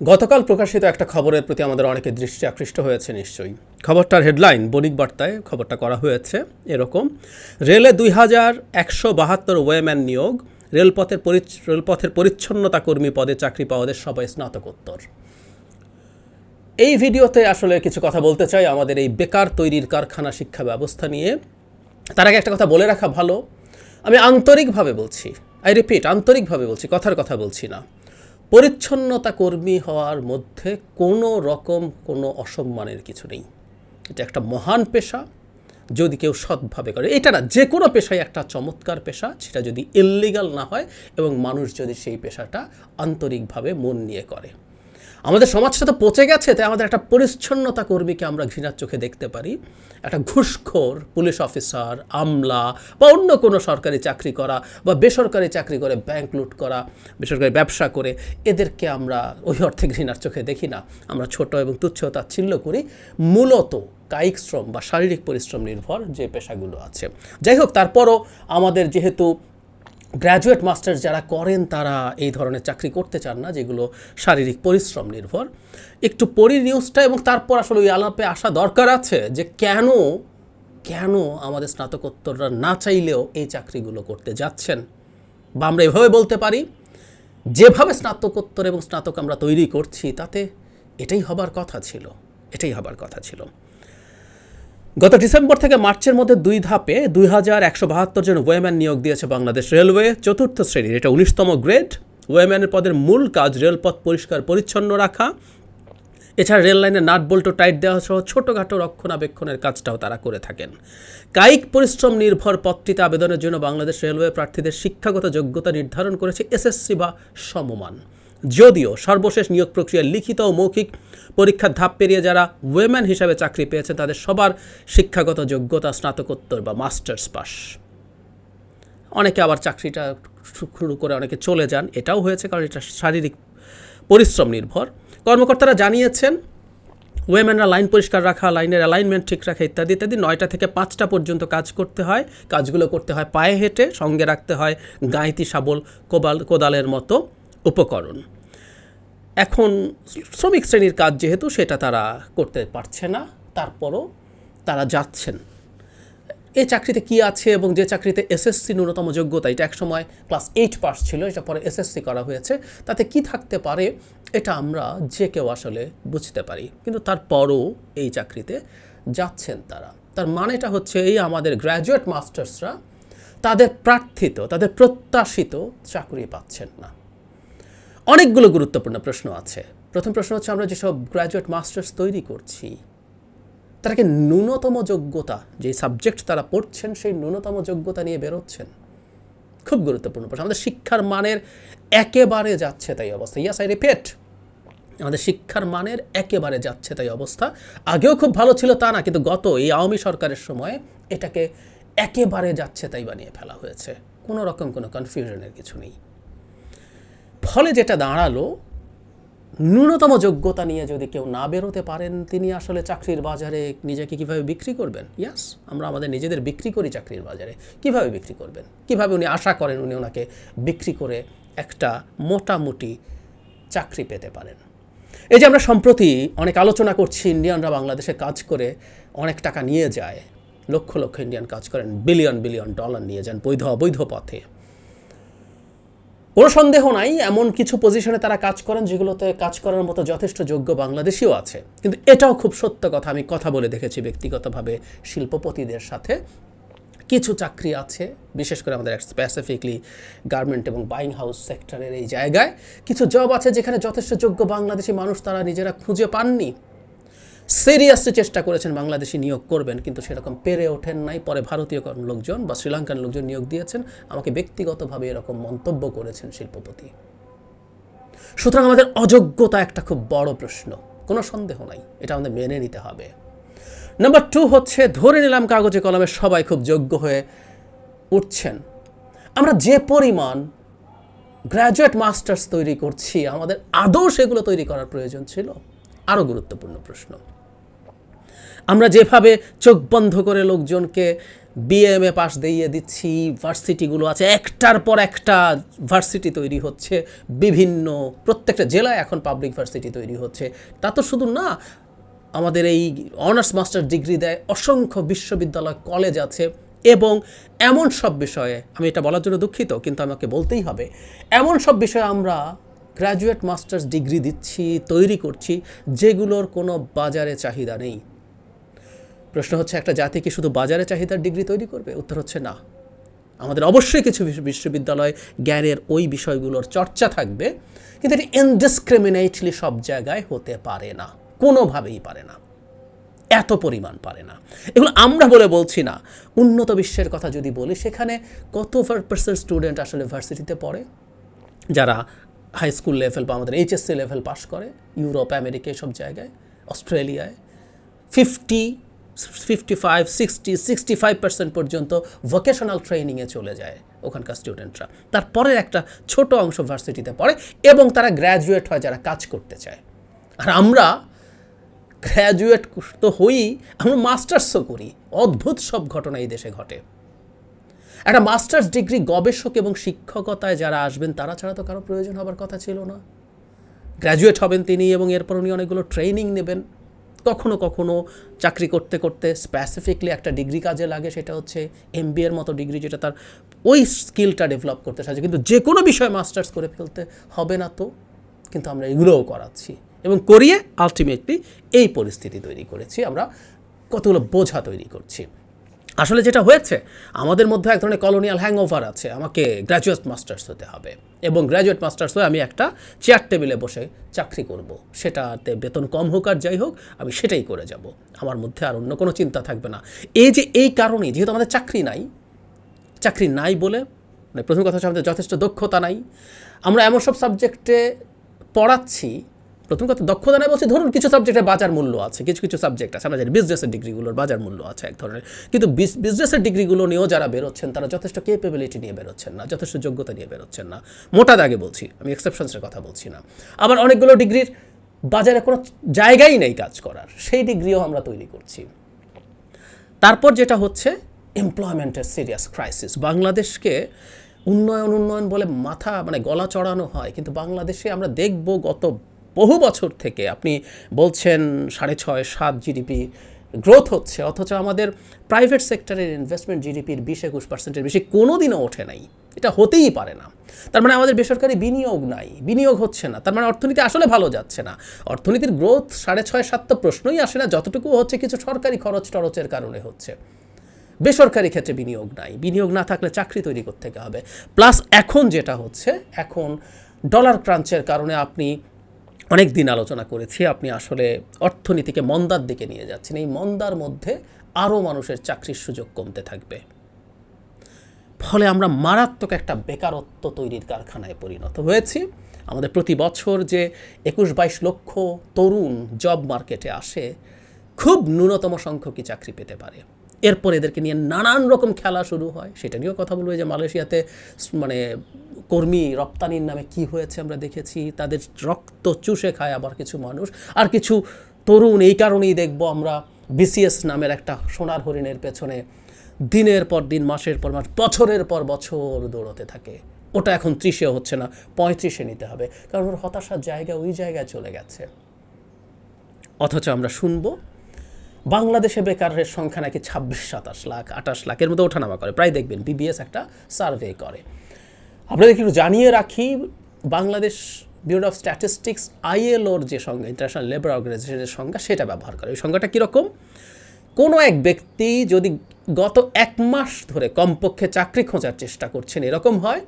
গতকাল প্রকাশিত একটা খবরের প্রতি আমাদের অনেকে দৃষ্টি আকৃষ্ট হয়েছে নিশ্চয়ই। খবরটার হেডলাইন, বণিক বার্তায় খবরটা করা হয়েছে এরকম। রেলে দুই হাজার একশো বাহাত্তর ওয়েম্যান নিয়োগ, রেলপথের রেলপথের পরিচ্ছন্নতা কর্মী পদে চাকরি পাওয়াদের সবাই স্নাতকোত্তর। এই ভিডিওতে আসলে কিছু কথা বলতে চাই আমাদের এই বেকার তৈরির কারখানা শিক্ষা ব্যবস্থা নিয়ে। তার আগে একটা কথা বলে রাখা ভালো। আমি আন্তরিকভাবে বলছি, আই রিপিট, আন্তরিকভাবে বলছি, কথার কথা বলছি না। পরিচ্ছন্নতা কর্মী হওয়ার মধ্যে কোনো রকম কোনো অসম্মানের কিছু নেই। এটা একটা মহান পেশা, যদি কেউ সৎভাবে করে। এটা না, যে কোনো পেশায় একটা চমৎকার পেশা, সেটা যদি ইললিগাল না হয় এবং মানুষ যদি সেই পেশাটা আন্তরিকভাবে মন নিয়ে করে। আমাদের সমাজটা তো পচে গেছে, তাই আমাদের একটা পরিচ্ছন্নতা কর্মীকে আমরা ঘৃণার চোখে দেখতে পারি। একটা ঘুষখোর, পুলিশ অফিসার, আমলা বা অন্য কোনো সরকারি চাকরি করা বা বেসরকারি চাকরি করে ব্যাংক লুট করা, বেসরকারি ব্যবসা করে, এদেরকে আমরা ওই অর্থে ঘৃণার চোখে দেখি না। আমরা ছোট এবং তুচ্ছ তাচ্ছিল্য করি। মূলত কায়িক শ্রম বা শারীরিক পরিশ্রম নির্ভর যে পেশাগুলো আছে। যাই হোক, তারপরও আমাদের যেহেতু গ্র্যাজুয়েট মাস্টার্স যারা করেন, তারা এই ধরনের চাকরি করতে চান না, যেগুলো শারীরিক পরিশ্রম নির্ভর। একটু পড়ি নিউজটা এবং তারপর আসলে ওই আলাপে আসা দরকার আছে যে কেন কেন আমাদের স্নাতকোত্তররা না চাইলেও এই চাকরিগুলো করতে যাচ্ছেন? বা আমরা এভাবে বলতে পারি, যেভাবে স্নাতকোত্তর এবং স্নাতক আমরা তৈরি করছি, তাতে এটাই হবার কথা ছিল, এটাই হবার কথা ছিল। গত ডিসেম্বর থেকে মার্চের মধ্যে দুই ধাপে দুই হাজার একশো বাহাত্তর জন ওয়েম্যান নিয়োগ দিয়েছে বাংলাদেশ রেলওয়ে চতুর্থ শ্রেণির। এটা উনিশতম গ্রেড। ওয়েম্যানের পদের মূল কাজ রেলপথ পরিষ্কার, পরিচ্ছন্ন রাখা। এছাড়া রেল লাইনে নাট টাইট দেওয়া সহ ছোটোখাটো রক্ষণাবেক্ষণের কাজটাও তারা করে থাকেন। কায়িক পরিশ্রম নির্ভর পদটিতে আবেদনের জন্য বাংলাদেশ রেলওয়ে প্রার্থীদের শিক্ষাগত যোগ্যতা নির্ধারণ করেছে এসএসসি বা সমমান। যদিও সর্বশেষ নিয়োগ প্রক্রিয়ায় লিখিত ও মৌখিক পরীক্ষার ধাপ পেরিয়ে যারা ওয়েম্যান হিসাবে চাকরি পেয়েছেন তাদের সবার শিক্ষাগত যোগ্যতা, স্নাতকোত্তর বা মাস্টার্স পাস অনেকে আবার চাকরিটা শুরু করে অনেকে চলে যান। এটাও হয়েছে কারণ এটা শারীরিক পরিশ্রম নির্ভর। কর্মকর্তারা জানিয়েছেন ওয়েম্যানরা লাইন পরিষ্কার রাখা, লাইনের অ্যালাইনমেন্ট ঠিক রাখা ইত্যাদি ইত্যাদি নয়টা থেকে পাঁচটা পর্যন্ত কাজ করতে হয়। কাজগুলো করতে হয় পায়ে হেঁটে, সঙ্গে রাখতে হয় গাঁইতি, শাবল, কোবাল, কোদালের মতো উপকরণ। এখন শ্রমিক শ্রেণির কাজ যেহেতু সেটা তারা করতে পারছে না, তারপরও তারা যাচ্ছেন। এই চাকরিতে কি আছে এবং যে চাকরিতে এসএসসি ন্যূনতম যোগ্যতা, এটা একসময় ক্লাস এইট পাস ছিল, এটা পরে এসএসসি করা হয়েছে, তাতে কি থাকতে পারে এটা আমরা যে কেউ আসলে বুঝতে পারি। কিন্তু তারপরও এই চাকরিতে যাচ্ছেন তারা। তার মানেটা হচ্ছে এই আমাদের গ্র্যাজুয়েট মাস্টার্সরা তাদের প্রার্থিত, তাদের প্রত্যাশিত চাকরি পাচ্ছেন না। অনেকগুলো গুরুত্বপূর্ণ প্রশ্ন আছে। প্রথম প্রশ্ন হচ্ছে, আমরা যেসব গ্র্যাজুয়েট মাস্টার্স তৈরি করছি, তারা কি ন্যূনতম যোগ্যতা যে সাবজেক্ট তারা পড়ছেন, সেই ন্যূনতম যোগ্যতা নিয়ে বেরোচ্ছেন? খুব গুরুত্বপূর্ণ প্রশ্ন। আমাদের শিক্ষার মানের একেবারে যাচ্ছে তাই অবস্থা। ইয়াস আই রিপিট আমাদের শিক্ষার মানের একেবারে যাচ্ছে তাই অবস্থা। আগেও খুব ভালো ছিল তা না, কিন্তু গত এই আওয়ামী সরকারের সময় এটাকে একেবারে যাচ্ছে তাই বানিয়ে ফেলা হয়েছে। কোনো রকম কোনো কনফিউশনের কিছু নেই। ফলে যেটা দাঁড়াল, ন্যূনতম যোগ্যতা নিয়ে যদি কেউ না বেরোতে পারেন, তিনি আসলে চাকরির বাজারে নিজেকে কীভাবে বিক্রি করবেন? ইয়াস আমরা আমাদের নিজেদের বিক্রি করি চাকরির বাজারে। কীভাবে বিক্রি করবেন? কীভাবে উনি আশা করেন উনি ওনাকে বিক্রি করে একটা মোটামুটি চাকরি পেতে পারেন? এই যে আমরা সম্প্রতি অনেক আলোচনা করছি, ইন্ডিয়ানরা বাংলাদেশে কাজ করে অনেক টাকা নিয়ে যায়, লক্ষ লক্ষ ইন্ডিয়ান কাজ করেন বিলিয়ন বিলিয়ন ডলার নিয়ে যান বৈধ, অবৈধ পথে। কোনো সন্দেহ নাই, এমন কিছু পজিশনে তারা কাজ করেন যেগুলোতে কাজ করার মতো যথেষ্ট যোগ্য বাংলাদেশিও আছে। কিন্তু এটাও খুব সত্য কথা, আমি কথা বলে দেখেছি ব্যক্তিগতভাবে শিল্পপতিদের সাথে। কিছু চাকরি আছে, বিশেষ করে আমাদের স্পেসিফিকলি গার্মেন্ট এবং বাইং হাউস সেক্টরের এই জায়গায়। কিছু জব আছে যেখানে যথেষ্ট যোগ্য বাংলাদেশি মানুষ তারা নিজেরা খুঁজে পাননি। সিরিয়াসলি চেষ্টা করেছেন বাংলাদেশি নিয়োগ করবেন, কিন্তু সেরকম পেরে ওঠেন নাই। পরে ভারতীয় লোকজন বা শ্রীলঙ্কান লোকজন নিয়োগ দিয়েছেন। আমাকে ব্যক্তিগতভাবে এরকম মন্তব্য করেছেন শিল্পপতি। সুতরাং আমাদের অযোগ্যতা একটা খুব বড় প্রশ্ন। কোনো সন্দেহ নাই, এটা আমাদের মেনে নিতে হবে। নাম্বার টু হচ্ছে, ধরে নিলাম কাগজে কলমে সবাই খুব যোগ্য হয়ে উঠছেন। আমরা যে পরিমাণ গ্র্যাজুয়েট মাস্টার্স তৈরি করছি, আমাদের আদৌ সেগুলো তৈরি করার প্রয়োজন ছিল? আরও গুরুত্বপূর্ণ প্রশ্ন। আমরা যেভাবে চোখ বন্ধ করে লোকজনকে বিএমএ পাশ দিয়ে দিচ্ছি ভার্সিটিগুলো আছে, একটার পর একটা ভার্সিটি তৈরি হচ্ছে, বিভিন্ন প্রত্যেকটা জেলায় এখন পাবলিক ভার্সিটি তৈরি হচ্ছে। তা তো শুধু না, আমাদের এই অনার্স মাস্টার ডিগ্রি দেয় অসংখ্য বিশ্ববিদ্যালয় কলেজ আছে এবং এমন সব বিষয়ে, আমি এটা বলার জন্য দুঃখিত, কিন্তু আমাকে বলতেই হবে, এমন সব বিষয়ে আমরা গ্র্যাজুয়েট মাস্টার্স ডিগ্রি দিচ্ছি, তৈরি করছি, যেগুলোর কোনো বাজারে চাহিদা নেই। প্রশ্ন হচ্ছে, একটা জাতি কি শুধু বাজারে চাহিদার ডিগ্রি তৈরি করবে? উত্তর হচ্ছে না। আমাদের অবশ্যই কিছু বিশ্ববিদ্যালয় জ্ঞানের ওই বিষয়গুলোর চর্চা থাকবে, কিন্তু এটি ইনডিসক্রিমিনেটলি সব জায়গায় হতে পারে না, কোনোভাবেই পারে না, এত পরিমাণ পারে না। এগুলো আমরা বলে বলছি না। উন্নত বিশ্বের কথা যদি বলি, সেখানে কত পার্সেন্ট স্টুডেন্ট আসলে ভার্সিটিতে পড়ে? যারা হাই স্কুল লেভেল বা আমাদের এইচএসসি লেভেল পাস করে ইউরোপ আমেরিকা সব জায়গায় অস্ট্রেলিয়ায় fifty fifty five sixty sixty five percent পর্যন্ত ভোকেশনাল ট্রেনিংয়ে চলে যায় ওখানকার স্টুডেন্টরা তারপরের একটা ছোট অংশ ভার্সিটিতে পড়ে এবং তারা গ্র্যাজুয়েট হয় যারা কাজ করতে চায়। আর আমরা গ্র্যাজুয়েট তো হই, আমরা মাস্টার্সও করি। অদ্ভুত সব ঘটনা এই দেশে ঘটে। একটা মাস্টার্স ডিগ্রি গবেষক এবং শিক্ষকতায় যারা আসবেন, তারা ছাড়া তো কারও প্রয়োজন হবার কথা ছিল না। গ্র্যাজুয়েট হবেন তিনি এবং এরপর উনি অনেকগুলো ট্রেনিং নেবেন। কখনো কখনো চাকরি করতে করতে স্পেসিফিকলি একটা ডিগ্রি কাজে লাগে, সেটা হচ্ছে এম এর মতো ডিগ্রি যেটা তার ওই স্কিলটা ডেভেলপ করতে সাহায্য কিন্তু যে কোনো বিষয়ে মাস্টার্স করে ফেলতে হবে না তো। কিন্তু আমরা এগুলোও করাচ্ছি এবং করিয়ে আলটিমেটলি এই পরিস্থিতি তৈরি করেছি। আমরা কতগুলো বোঝা তৈরি করছি। আসলে যেটা হয়েছে, আমাদের মধ্যে এক ধরনের কলোনিয়াল হ্যাংওভার আছে। আমাকে গ্র্যাজুয়েট মাস্টার্স হতে হবে এবং গ্র্যাজুয়েট মাস্টার্স হয়ে আমি একটা চেয়ার টেবিলে বসে চাকরি করব। সেটাতে বেতন কম হোক আর যাই হোক, আমি সেটাই করে যাব। আমার মধ্যে আর অন্য কোনো চিন্তা থাকবে না। এই যে এই কারণেই, যেহেতু আমাদের চাকরি নাই চাকরি নাই বলে মানে প্রথম কথা হচ্ছে আমাদের যথেষ্ট দক্ষতা নাই। আমরা এমন সব সাবজেক্টে পড়াচ্ছি প্রথম কথা, দক্ষতা নাই বলছি, ধরুন কিছু সাবজেক্টের বাজার মূল্য আছে, কিছু কিছু সাবজেক্ট আছে, আমরা জানি বিজনেসের ডিগ্রিগুলোর বাজার মূল্য আছে এক ধরনের। কিন্তু বিজনেসের ডিগ্রিগুলো নিয়েও যারা বেরোচ্ছেন, তারা যথেষ্ট কেপেবিলিটি নিয়ে বেরোচ্ছেন না, যথেষ্ট যোগ্যতা নিয়ে বেরোচ্ছেন না। মোটা দাগে বলছি, আমি এক্সেপশনসের কথা বলছি না। আবার অনেকগুলো ডিগ্রির বাজারে কোনো জায়গাই নেই কাজ করার, সেই ডিগ্রিও আমরা তৈরি করছি। তারপর যেটা হচ্ছে এমপ্লয়মেন্টের সিরিয়াস ক্রাইসিস বাংলাদেশকে উন্নয়ন উন্নয়ন বলে মাথা মানে গলা চড়ানো হয়, কিন্তু বাংলাদেশে আমরা দেখব গত বহু বছর থেকে আপনি বলছেন সাড়ে ছয়, সাত জিডিপি গ্রোথ হচ্ছে, অথচ আমাদের প্রাইভেট সেক্টরের ইনভেস্টমেন্ট জিডিপির বিশ, একুশ পার্সেন্টের বেশি কোনো দিনও ওঠে নাই। এটা হতেই পারে না। তার মানে আমাদের বেসরকারি বিনিয়োগ নাই, বিনিয়োগ হচ্ছে না। তার মানে অর্থনীতি আসলে ভালো যাচ্ছে না। অর্থনীতির গ্রোথ সাড়ে ছয়, সাত তো প্রশ্নই আসে না, যতটুকু হচ্ছে কিছু সরকারি খরচ টরচের কারণে হচ্ছে। বেসরকারি ক্ষেত্রে বিনিয়োগ নাই, বিনিয়োগ না থাকলে চাকরি তৈরি করতে হবে। প্লাস এখন যেটা হচ্ছে, এখন ডলার ক্রাঞ্চের কারণে আপনি অনেক দিন আলোচনা করেছি, আপনি আসলে অর্থনীতিকে মন্দার দিকে নিয়ে যাচ্ছেন। এই মন্দার মধ্যে আরও মানুষের চাকরির সুযোগ কমতে থাকবে। ফলে আমরা মারাত্মক একটা বেকারত্ব তৈরির কারখানায় পরিণত হয়েছি। আমাদের প্রতি বছর যে একুশ বাইশ লক্ষ তরুণ জব মার্কেটে আসে, খুব ন্যূনতম সংখ্যকই চাকরি পেতে পারে। এরপর এদেরকে নিয়ে নানান রকম খেলা শুরু হয়। সেটা নিয়েও কথা বলব যে মালয়েশিয়াতে মানে কর্মী রপ্তানির নামে কি হয়েছে আমরা দেখেছি, তাদের রক্ত চুষে খায় আবার কিছু মানুষ। আর কিছু তরুণ এই কারণেই দেখব আমরা বিসিএস নামের একটা সোনার হরিণের পেছনে দিনের পর দিন, মাসের পর মাস, বছরের পর বছর দৌড়তে থাকে। ওটা এখন ত্রিশে হচ্ছে না, পঁয়ত্রিশে নিতে হবে। কারণ ওর হতাশার জায়গা ওই জায়গায় চলে গেছে। অথচ আমরা শুনব বাংলাদেশে বেকারের সংখ্যা নাকি ছাব্বিশ, সাতাশ লাখ, আঠাশ লাখের মধ্যে ওঠানামা করে। প্রায় দেখবেন বিবিএস একটা সার্ভে করে। আপনাদেরকে একটু জানিয়ে রাখি, বাংলাদেশ ব্যুরো অফ স্ট্যাটিস্টিক্স আইএলওর যে সংজ্ঞা ইন্টারন্যাশনাল লেবার অর্গানাইজেশনের সংজ্ঞা সেটা ব্যবহার করে। ওই সংজ্ঞাটা কীরকম? কোনো এক ব্যক্তি যদি গত এক মাস ধরে কমপক্ষে চাকরি খোঁজার চেষ্টা করছেন, এরকম হয়,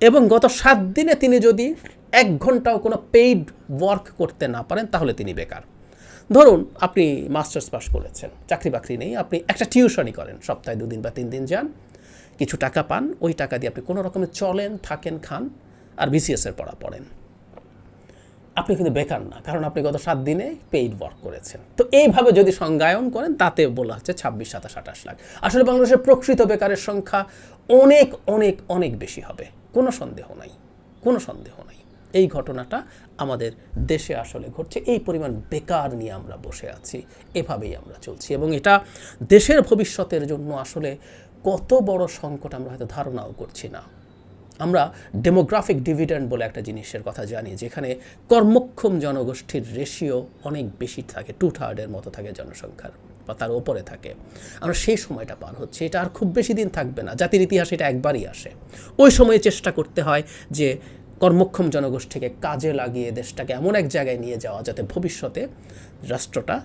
এবং গত সাত দিনে তিনি যদি এক ঘন্টাও কোনো পেইড ওয়ার্ক করতে না পারেন, তাহলে তিনি বেকার। ধরুন, আপনি মাস্টার্স পাস করেছেন, চাকরি বাকরি নেই, আপনি একটা টিউশনই করেন, সপ্তাহে দুদিন বা তিন দিন যান, কিছু টাকা পান, ওই টাকা দিয়ে আপনি কোনো রকমে চলেন, থাকেন, খান, আর বিসিএসের পড়া পড়েন। আপনি কিন্তু বেকার না, কারণ আপনি গত সাত দিনে পেইড ওয়ার্ক করেছেন। তো এইভাবে যদি সংজ্ঞায়ন করেন, তাতে বলা হচ্ছে ছাব্বিশ, সাতাশ, আঠাশ লাখ। আসলে বাংলাদেশের প্রকৃত বেকারের সংখ্যা অনেক অনেক অনেক বেশি হবে। কোনো সন্দেহ নাই, কোনো সন্দেহ নাই। এই ঘটনাটা আমাদের দেশে আসলে ঘটছে। এই পরিমাণ বেকার নিয়ে আমরা বসে আছি। এভাবেই আমরা চলছি এবং এটা দেশের ভবিষ্যতের জন্য আসলে কত বড় সংকট আমরা হয়তো ধারণাও করছি না। আমরা ডেমোগ্রাফিক ডিভিডেন্ড বলে একটা জিনিসের কথা জানি, যেখানে কর্মক্ষম জনগোষ্ঠীর রেশিও অনেক বেশি থাকে টু থার্ডের মতো থাকে জনসংখ্যার, বা তার ওপরে থাকে। আমরা সেই সময়টা পার হচ্ছে। এটা আর খুব বেশি দিন থাকবে না। জাতির ইতিহাস এটা একবারই আসে। ওই সময়ে চেষ্টা করতে হয় যে কর্মক্ষম জনগোষ্ঠীকে কাজে লাগিয়ে দেশটাকে এমন এক জায়গায় নিয়ে যাওয়া যাতে ভবিষ্যতে রাষ্ট্রটা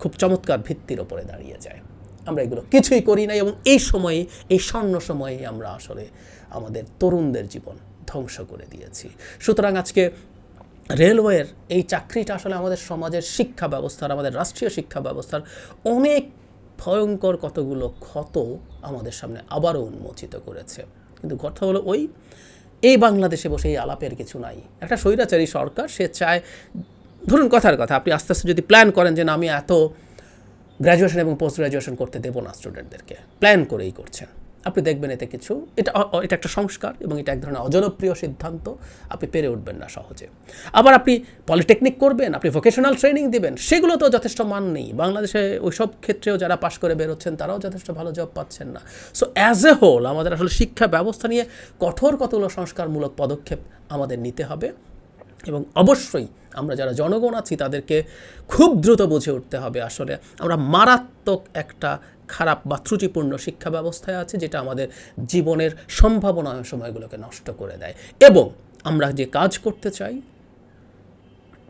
খুব চমৎকার ভিত্তির ওপরে দাঁড়িয়ে যায়। আমরা এগুলো কিছুই করি নাই এবং এই সময়ে, এই স্বর্ণ সময়ে আমরা আসলে আমাদের তরুণদের জীবন ধ্বংস করে দিয়েছি। সুতরাং আজকে রেলওয়ের এই চাকরিটা আসলে আমাদের সমাজের শিক্ষা ব্যবস্থার, আমাদের রাষ্ট্রীয় শিক্ষা ব্যবস্থার অনেক ভয়ঙ্কর কতগুলো ক্ষত আমাদের সামনে আবারও উন্মোচিত করেছে। কিন্তু কথা হলো ওই এই বাংলাদেশে বসে এই আলাপের কিছু নাই। একটা স্বৈরাচারী সরকার, সে চায়, ধরুন কথার কথা, আপনি আস্তে আস্তে যদি প্ল্যান করেন যে না, আমি এত গ্র্যাজুয়েশন এবং পোস্ট গ্র্যাজুয়েশন করতে দেবো না স্টুডেন্টদেরকে প্ল্যান করেই করছেন। আপনি দেখবেন এতে কিছু। এটা এটা একটা সংস্কার এবং এটা এক ধরনের অজনপ্রিয় সিদ্ধান্ত। আপনি পেরে উঠবেন না সহজে। আবার আপনি পলিটেকনিক করবেন, আপনি ভোকেশনাল ট্রেনিং দিবেন সেগুলো তো যথেষ্ট মান নেই। বাংলাদেশে ওই সব ক্ষেত্রেও যারা পাশ করে বেরোচ্ছেন, তারাও যথেষ্ট ভালো জব পাচ্ছেন না। সো অ্যাজ এ হোল আমাদের আসলে শিক্ষা ব্যবস্থা নিয়ে কঠোর কতগুলো সংস্কারমূলক পদক্ষেপ আমাদের নিতে হবে। এবং অবশ্যই আমরা যারা জনগণ আছি, তাদেরকে খুব দ্রুত বুঝে উঠতে হবে আসলে। আমরা মারাত্মক একটা খারাপ বা ত্রুটিপূর্ণ শিক্ষা ব্যবস্থায় আছে, যেটা আমাদের জীবনের সম্ভাবনা সময়গুলোকে নষ্ট করে দেয়। এবং আমরা যে কাজ করতে চাই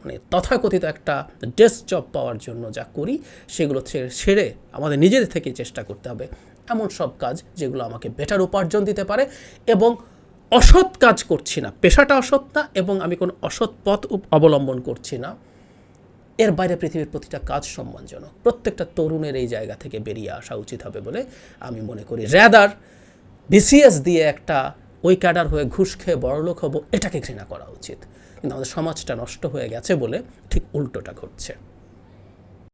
মানে তথাকথিত একটা ডেস্ক জব পাওয়ার জন্য যা করি, সেগুলো ছেড়ে- আমাদের নিজেদের থেকেই চেষ্টা করতে হবে। এমন সব কাজ যেগুলো আমাকে বেটার উপার্জন দিতে পারে এবং অসৎ কাজ করছি না। পেশাটা অসৎ না এবং আমি কোনো অসৎ পথ অবলম্বন করছি না। এর বাইরে পৃথিবীর প্রতিটা কাজ সম্মানজনক। প্রত্যেকটা তরুণের এই জায়গা থেকে বেরিয়ে আসা উচিত হবে বলে আমি মনে করি। র্যাদার বিসিএস দিয়ে একটা ওই ক্যাডার হয়ে ঘুষ খেয়ে বড়লোক হব, এটাকে ঘৃণা করা উচিত। কিন্তু আমাদের সমাজটা নষ্ট হয়ে গেছে বলে ঠিক উল্টোটা ঘটছে।